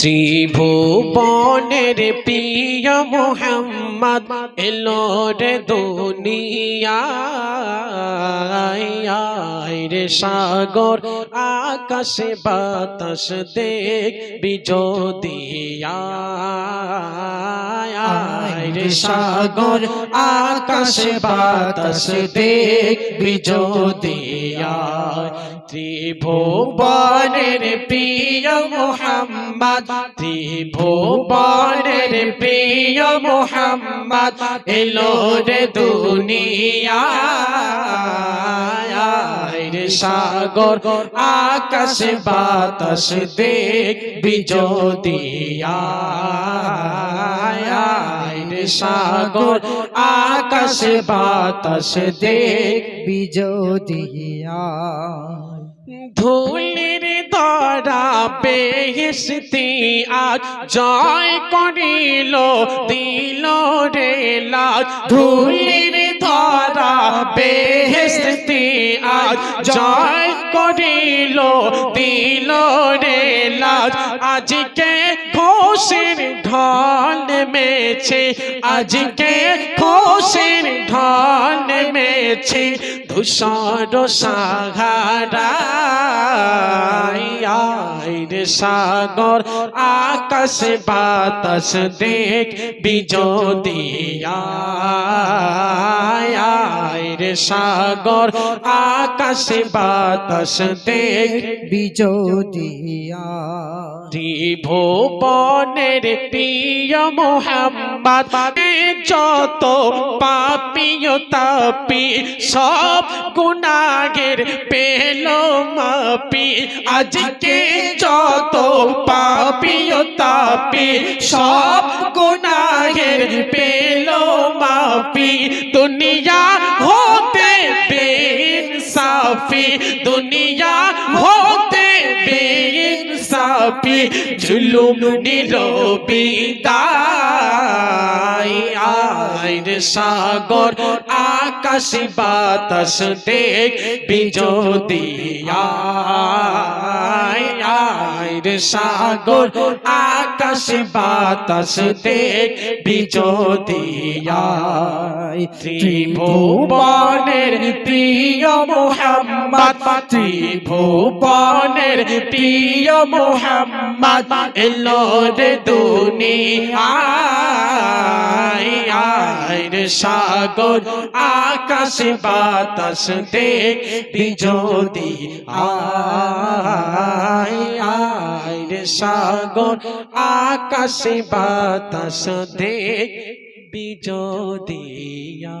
ত্রিভুবনের প্রিয় মোহাম্মদ এলো রে দুনিয়ায় রে সাগর আকাশে বাতাস দেখ বিজোদিয়া রে সাগর আকাশে বাতাস দেখ বিজোদিয়া ত্রিভুবনের প্রিয় মোহাম্মদ ত্রিভুবনের প্রিয় মোহাম্মদ এলো রে দুনিয়া সাগর আকাশ বাতাস দেখ বিজোদিয়া সাগর, আকাশ, বাতাস দেখ বিজোদিয়া ধুলির দ্বারা বেহেশতি আজ জয় করিল, দিল রে লাজ। ধুলির দ্বারা বেহেশতি আজ জয় করিল, দিল রে লাজ। আজকে খুশির ঢল মেছে আজকে খুশির ঢল মেছে ধূসর সাহারা সাগর, আকাশ বাতাস দেখ বিজোদিয়া রে সাগর, আকাশ বাতাস দেখ বিজোদিয়া ত্রিভুবনের প্রিয় মোহাম্মদ যত পাপিও তাপি, সব গুনাগের পেল মাপি। আজকে যত পাপিও তাপি, সব গুনাগের পেল মাপি। দুনিয়া হতে বেইনসাফি দুনিয়া হতে বেইনসাফি জুলুম নিরবিদায় আয়ের সাগর আকাশ বাতাস দেখ বিজোদিয়া। আইর সাগর, আকাশ বাতাস দেখ বিজোদিয়া ত্রিভুবনের প্রিয় মোহাম্মদ, ত্রিভুবনের প্রিয় মোহাম্মদ, এলো রে দুনিয়ায়। রে সাগর, আকাশ বাতাস দেখ বিজোদি সাগর আকাশে বাতাস দে বিজোদিয়া